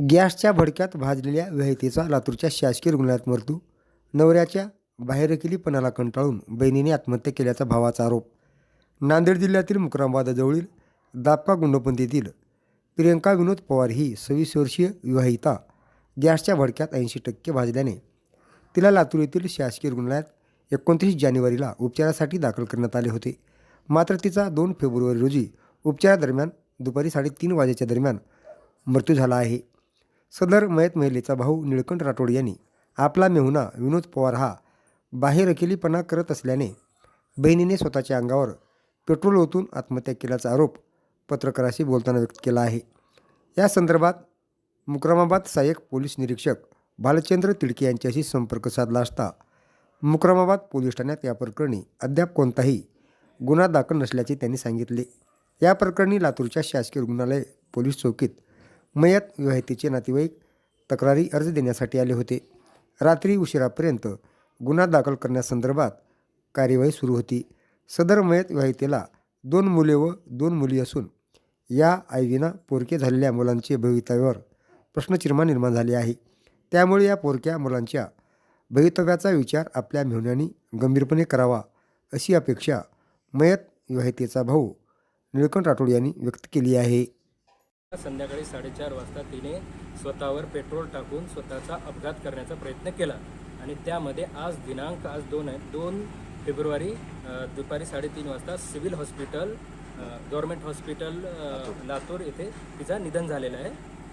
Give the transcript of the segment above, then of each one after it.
गॅसच्या भडक्यात भाजलेल्या विहितेचा लातूरच्या शासकीय रुग्णालयात मृत्यू नवऱ्याच्या बाहेरकिलीपणाला कंटाळून बहिणीने आत्महत्या केल्याचा भावाचा आरोप. नांदेड जिल्ह्यातील मुक्रामाबादजवळील दापका गुंडपंथीतील प्रियंका विनोद पवार ही सव्वीस वर्षीय विवाहिता गॅसच्या भडक्यात ऐंशी टक्के भाजल्याने तिला लातूर येथील शासकीय रुग्णालयात एकोणतीस जानेवारीला उपचारासाठी दाखल करण्यात आले होते. मात्र तिचा दोन फेब्रुवारी रोजी उपचारादरम्यान दुपारी साडेतीन वाजेच्या दरम्यान मृत्यू झाला आहे. सदर मयत महिलेचा भाऊ निळकंठ राठोड यांनी आपला मेहुणा विनोद पवार हा बाहेर अकेलीपणा करत असल्याने बहिणीने स्वतःच्या अंगावर पेट्रोल ओतून आत्महत्या केल्याचा आरोप पत्रकाराशी बोलताना व्यक्त केला आहे. या संदर्भात मुक्रमाबाद सहाय्यक पोलीस निरीक्षक भालचंद्र तिडके यांच्याशी संपर्क साधला असता मुक्रमाबाद पोलीस ठाण्यात या प्रकरणी अद्याप कोणताही गुन्हा दाखल नसल्याचे त्यांनी सांगितले. या प्रकरणी लातूरच्या शासकीय रुग्णालय पोलीस चौकीत मयत विवाहितेचे नातेवाईक तक्रारी अर्ज देण्यासाठी आले होते. रात्री उशिरापर्यंत गुन्हा दाखल करण्यासंदर्भात कार्यवाही सुरू होती. सदर मयत विवाहितेला दोन मुले व दोन मुली असून या आईविना पोरके झालेल्या मुलांचे भवितव्यावर प्रश्नचिन्ह निर्माण झाले आहे. त्यामुळे या पोरक्या मुलांच्या भवितव्याचा विचार आपल्या मेहुण्यांनी गंभीरपणे करावा अशी अपेक्षा मयत विवाहितेचा भाऊ निळकंठ राठोड यांनी व्यक्त केली आहे. संध्याकाळी साडेचार वाजता तिने स्वतःवर पेट्रोल टाकून स्वतःचा अपघात करण्याचा प्रयत्न केला. आणि त्यामध्ये आज दिनांक आज दोन आहे दोन फेब्रुवारी दुपारी साडेतीन वाजता civil hospital government hospital Latur. येथे तिचं निधन झालेलं आहे.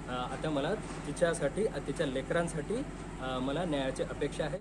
आता मला तिच्यासाठी तिच्या लेकरांसाठी मला न्यायाची अपेक्षा आहे.